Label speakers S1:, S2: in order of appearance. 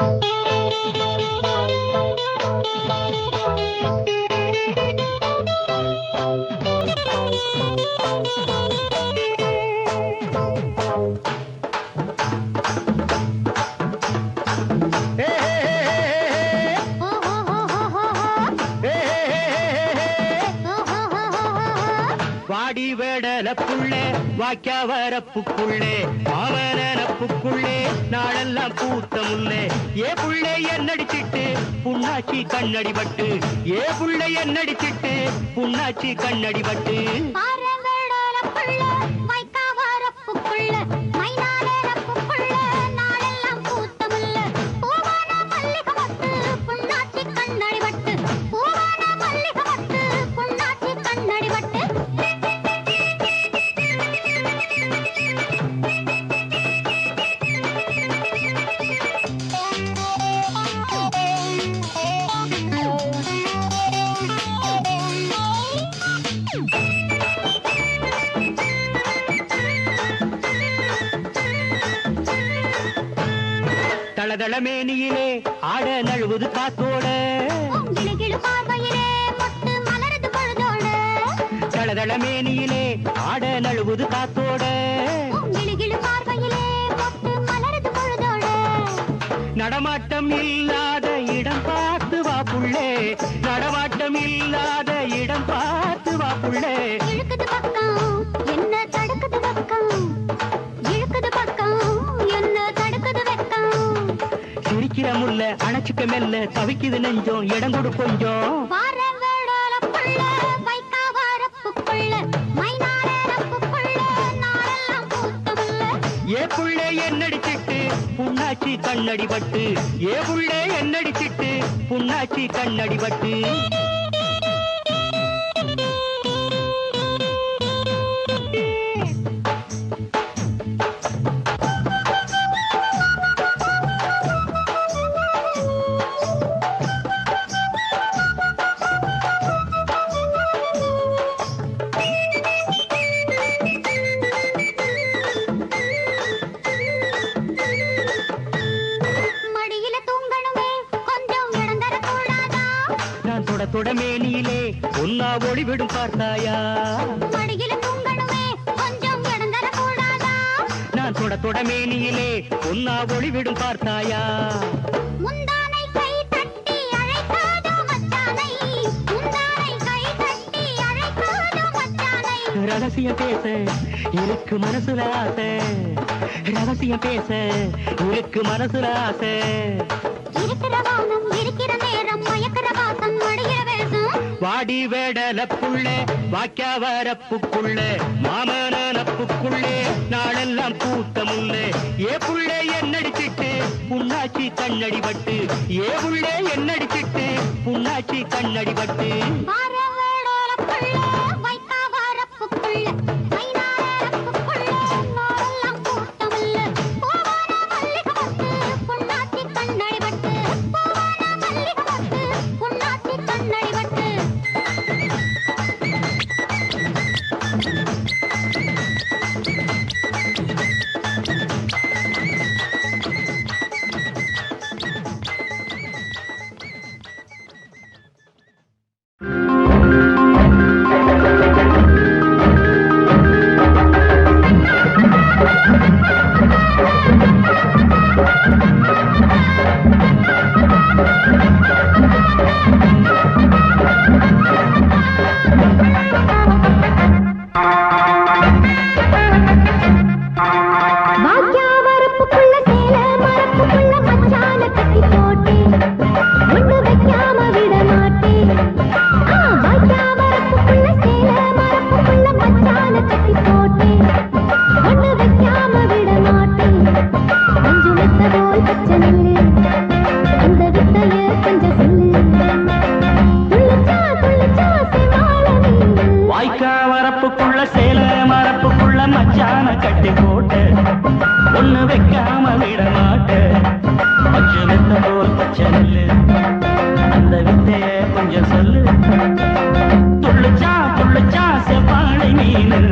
S1: Bye. வாடி வேடல புள்ளே வாக்கியா வரப்புக்குள்ளே பாவனப்புக்குள்ளே நாளெல்லாம் கூத்தமுள்ளே ஏ புள்ளே என்னடிச்சிட்டு புண்ணாச்சி கண்ணடிபட்டு. ஏ புள்ளே என்னடிச்சிட்டு புண்ணாச்சி
S2: கண்ணடிபட்டு.
S1: தளதள மேனியிலே ஆட நழுவுது காத்தோட
S2: கிளுகிளு பார்வையிலே மொட்டு மலருது பொழுதோட.
S1: தளதள மேனியிலே ஆட அணைச்சுக்க மெல்ல தவிக்குது நெஞ்சம் இடம் கொடு கொஞ்சம். ஏ புள்ளே என்னடிச்சிட்டு புண்ணாச்சி கண்ணடி பட்டு ஏ புள்ளே என்னடிச்சிட்டு புண்ணாச்சி கண்ணடி பட்டு நான் தொட தொட மேனியிலே ஒன்னா ஒளிவிடும் பார்த்தாயா? நான் தொட தொட மேனியிலே ஒன்னா ஒளிவிடும் பார்த்தாயா ரகசியம் பேச இருக்கு மனசுல ஆசை. ரகசியம் பேச இருக்கு மனசுல ஆசை.
S2: இருக்கிற வானம் இருக்கிற நேரம் மயக்கிற வாசம் வேசம்
S1: வாடி வேடலப்புள்ளே புள்ளே வாக்கியா மாமனப்புக்குள்ளே நாளெல்லாம் பூத்த முல்லே ஏ புள்ளே என்னடிச்சிட்டு புண்ணாச்சி கண்ணடி பட்டு. ஏ புள்ளே என்னடிச்சிட்டு புண்ணாச்சி கண்ணடி பட்டு. നീനൽ